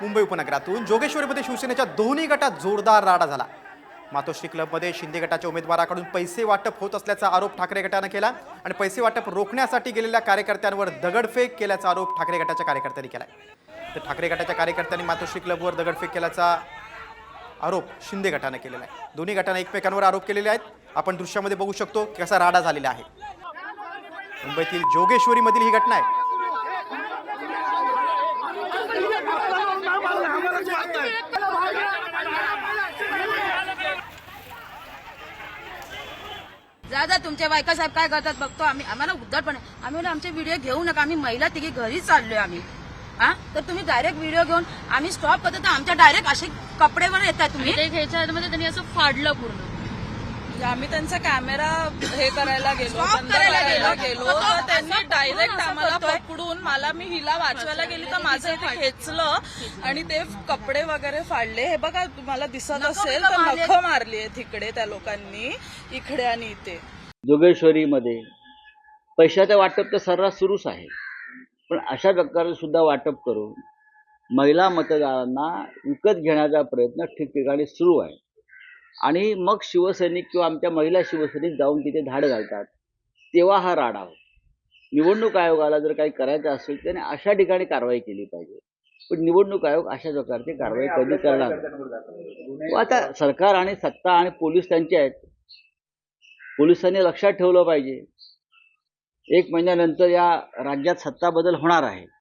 मुंबई उपनगरातून जोगेश्वरीमध्ये शिवसेनेच्या दोन्ही गटात जोरदार राडा झाला. मातोश्री क्लबमध्ये शिंदे गटाच्या उमेदवाराकडून पैसे वाटप होत असल्याचा आरोप ठाकरे गटानं केला आणि पैसे वाटप रोखण्यासाठी गेलेल्या कार्यकर्त्यांवर दगडफेक केल्याचा आरोप ठाकरे गटाच्या कार्यकर्त्यांनी केला तर ठाकरे गटाच्या कार्यकर्त्यांनी मातोश्री क्लबवर दगडफेक केल्याचा आरोप शिंदे गटानं केलेला आहे. दोन्ही गटानं एकमेकांवर आरोप केलेले आहेत. आपण दृश्यामध्ये बघू शकतो कसा राडा झालेला आहे. मुंबईतील जोगेश्वरीमधील ही घटना आहे. जा जा तुमच्या बायका साहेब काय करतात बघतो आम्ही. आम्हाला उद्धटपणे आम्ही म्हणलं आमचे व्हिडिओ घेऊ नका. आम्ही महिला तिघी घरी चाललोय आम्ही. हा? तर तुम्ही डायरेक्ट व्हिडिओ घेऊन आम्ही स्टॉप करतो. तर आमच्या डायरेक्ट असे कपडेवर येतात तुम्ही. ते घ्यायच्या मध्ये त्यांनी असं फाडलं पूर्ण. आम्ही त्यांचा कॅमेरा हे करायला गेलो बंद करायला गेलो. तर त्यांनी डायरेक्ट आम्हाला. पकडून मला मी हिला वाचवायला गेली तर माझं इथे खेचलं आणि ते कपडे वगैरे फाडले हे बघा तुम्हाला दिसत असेल तर मारले. नख मारली आहे तिकडे त्या लोकांनी इकडे आणि इथे जोगेश्वरीमध्ये पैशाचं वाटप तर सर्रास सुरूच आहे पण अशा प्रकारे सुद्धा वाटप करून महिला मतदारांना विकत घेण्याचा प्रयत्न ठिकठिकाणी सुरू आहे आणि मग शिवसैनिक किंवा आमच्या महिला शिवसैनिक जाऊन तिथे धाड घालतात. तेव्हा हा राडा होतो. निवडणूक आयोगाला जर काही करायचं असेल त्याने अशा ठिकाणी कारवाई केली पाहिजे. पण निवडणूक आयोग अशा प्रकारची कारवाई कधी करणार आता सरकार आणि सत्ता आणि पोलीस त्यांचे आहेत. पोलिसांनी लक्षात ठेवलं पाहिजे. एक महिन्यानंतर या राज्यात सत्ता बदल होणार आहे.